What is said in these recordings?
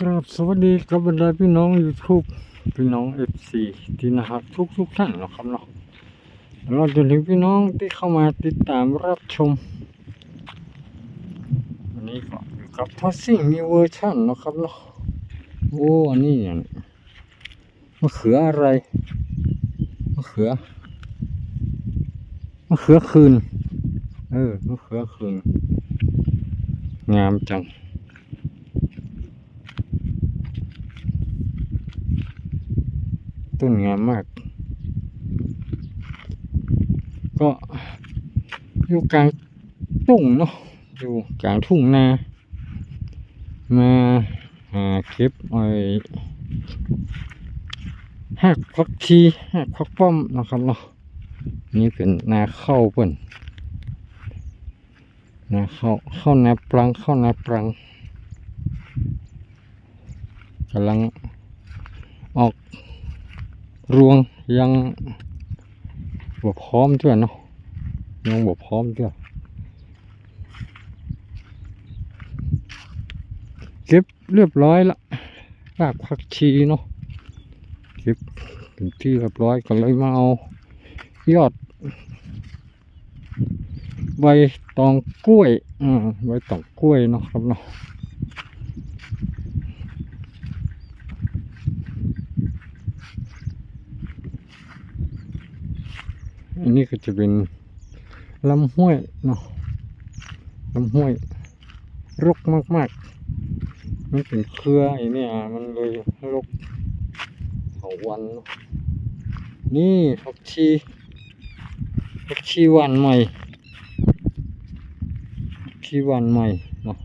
กราบสวัสดีกับบรรดาพี่น้อง YouTube พี่น้อง FC ที่นะฮักทุกทุกท่านนะครับเนาะเราจนถึงพี่น้องที่เข้ามาติดตามรับชม วันนี้ก็อยู่กับทัสซิ่งมีเวอร์ชันนะครับเนาะโอ้อันนี้อย่างมะเขืออะไรมะเขือมะเขือคืน เออมะเขือคืน งามจัง ต้นงามมาก ก็อยู่กลางทุ่งเนาะอยู่กลางทุ่งนามาหาเก็บไอ้หักพักชีหักพักป้อมนะครับเนาะนี่เป็นนาข้าวเปิ่นนาข้าวข้าวนาปรังข้าวนาปรังกำลังออก รวงยังบ่พร้อมด้วยเนาะยังบ่พร้อมด้วยเก็บเรียบร้อยละรากผักชีเนาะเก็บเป็นที่เรียบร้อยก็เลยมาเอายอด ใบตองกล้วยอ่าใบตองกล้วยเนาะครับเนาะ อันนี้ก็จะเป็นลำห้วยเนาะลำห้วยรกมากๆ มันเป็นเครือไอ้นี่ยมันเลยรกเถาวันเนาะนี่ผักชีผักชีวานใหม่ผักชีวานใหม่เนาะ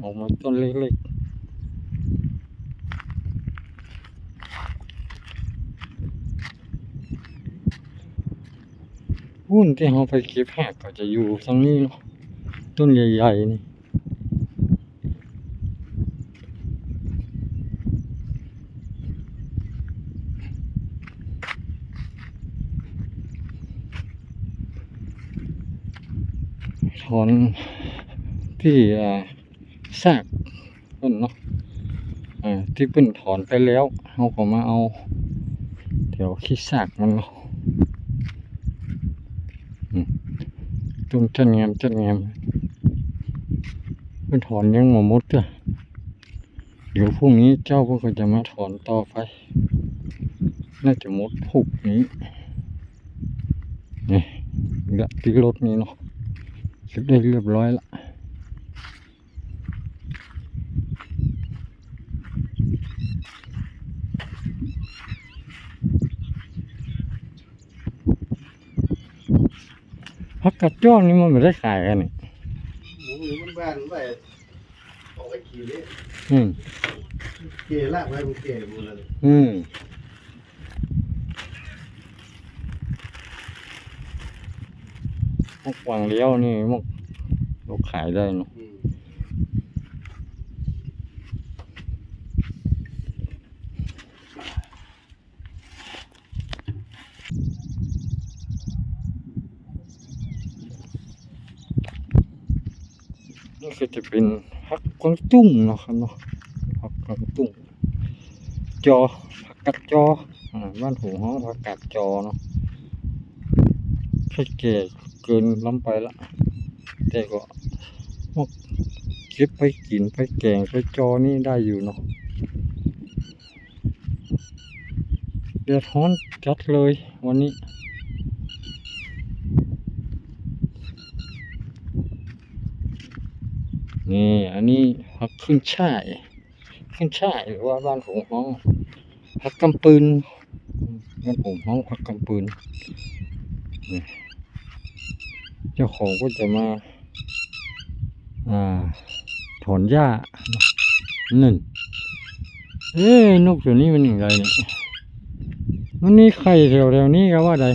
ออกมาต้นเล็กๆ หุ้นที่เราไปเก็บแหกก็จะอยู่ตรงนี้เนาะต้นใหญ่ๆนี่ถอนที่ซากเพิ่นเนาะอ่าที่เพิ่นถอนไปแล้วเราก็มาเอาแถวขี้ซากมันเนาะ ต้นจันงามจันงามเพิ่นถอนยังหมอมดจ้ะเดี๋ยวพรุ่งนี้เจ้าพวกก็จะมาถอนต่อไป น่าจะมดพวกนี้ นี่ละที่รถนี้เนาะเสร็จได้เรียบร้อยละพั กกัดจ้อนนี่มันไม่ได้ขายกันนี่หมูหรือมันบ้านไปออกไปขี่เลยอืมเกลากไว้มันเกลหมดเลยอืมพวกวางเลี้ยวนี่มันเราขายได้เนาะ อืม นี่ ก็จะเป็นผักกวางตุ้งเนาะครับเนาะผักกวางตุ้งจอผักกัดจอบ้านหูห้องผักกัดจอเนาะแค่แก่เกินล้ำไปละแต่ก็พวกเก็บไปกินไปแกงไปจอนี่ได้อยู่เนาะเดือดร้อนจัดเลยวันนี้ นี่อันนี้ผักขึ้นช่ายขึ้นช่ายหรือว่าบ้านผมห้องผักกำปืนบ้านผมห้องผักกำปืนเจ้าของก็จะมาอ่าถอนหญ้านั่นเอ๊นกตัวนี้มันอย่างไรเนี่ยมันนี่ไข่แถวๆนี้ก็ว่าใด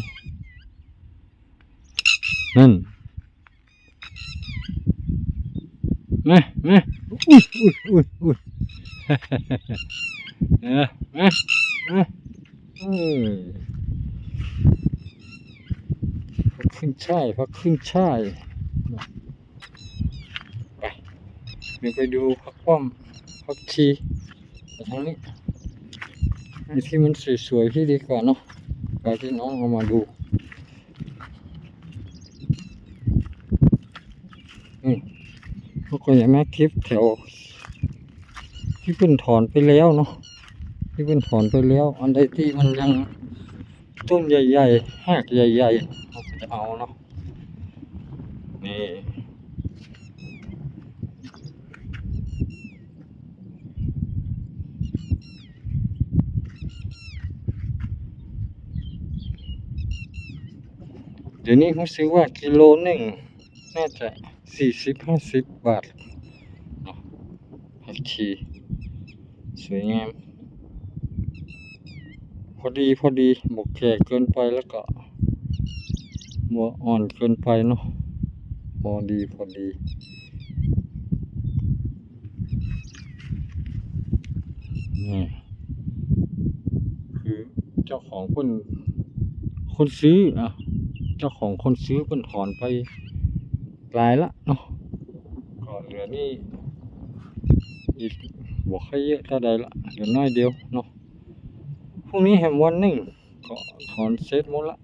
นั่น มามาอุ้ยอุ้ยอุ้ยอุ้ยเออมามาเออพักขึ้นช่ายพักขึ้นช่ายไปเดี๋ยวไปดูพักป้อมพักชีทางนี้ที่มันสวยๆที่ดีกว่าเนาะไปที่น้องเอามาดูนี่ เขาก็ยังแม่คลิปแถวที่เพิ่นถอนไปแล้วเนาะที่เพิ่นถอนไปแล้ว อันใดที่มันยังต้นใหญ่ๆหากใหญ่ๆเราจะเอาเนาะนี่เดี๋ยวนี้ผมซื้อว่ากิโลหนึ่งน่าจะ สี่สิบห้าสิบบาทนะฮักชีสวยงาม พอดีพอดีบกแก่เกินไปแล้วก็บัวอ่อนเกินไปเนาะพอดีพอดีนี่คือเจ้าของคนคนซื้ออะ เจ้าของคนซื้อเพิ่นถอนไป ลายละเนาะก็เหลือนี่อีกบอกให้เยอะเท่าใดละเดี๋ยวน้อยเดียวเนาะพรุ่งนี้แหมวันหนึ่งก็ถอนเสร็จหมดละ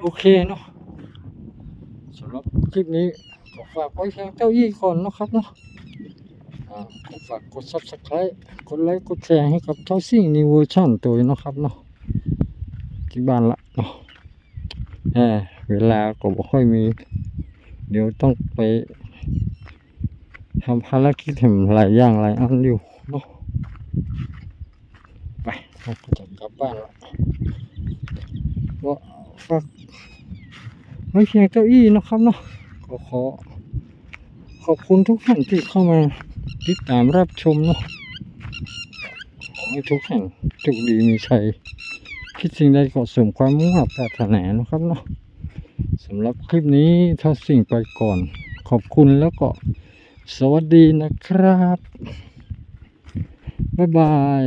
โอเคเนาะสำหรับคลิปนี้ก็ฝากไว้เพียงเจ้าอี้ก่อนนะครับเนาะฝากกด subscribe กดไลค์ กดแชร์ให้กับเจ้าซิ่งนิวเวอร์ชันตัวนี้นะครับเนาะ ที่บ้านละเนาะแหมเวลาก็บ่ค่อยมี เดี๋ยวต้องไปทำภารกิจทำหลายอย่างหลายอันอยู่เนาะไปเราก็จะกลับบ้านละก็ฝากไว้เพียงเก้าอี้นะครับเนาะก็ขอขอบคุณทุกท่านที่เข้ามาติดตามรับชมเนาะขอให้ทุกท่านโชคดีมีชัย คิดสิ่งใดก็สมความมุ่งหวังปรารถนานะครับเนาะสำหรับคลิปนี้เท่าสิ่งไปก่อน ขอบคุณแล้วก็สวัสดีนะครับ บ๊ายบาย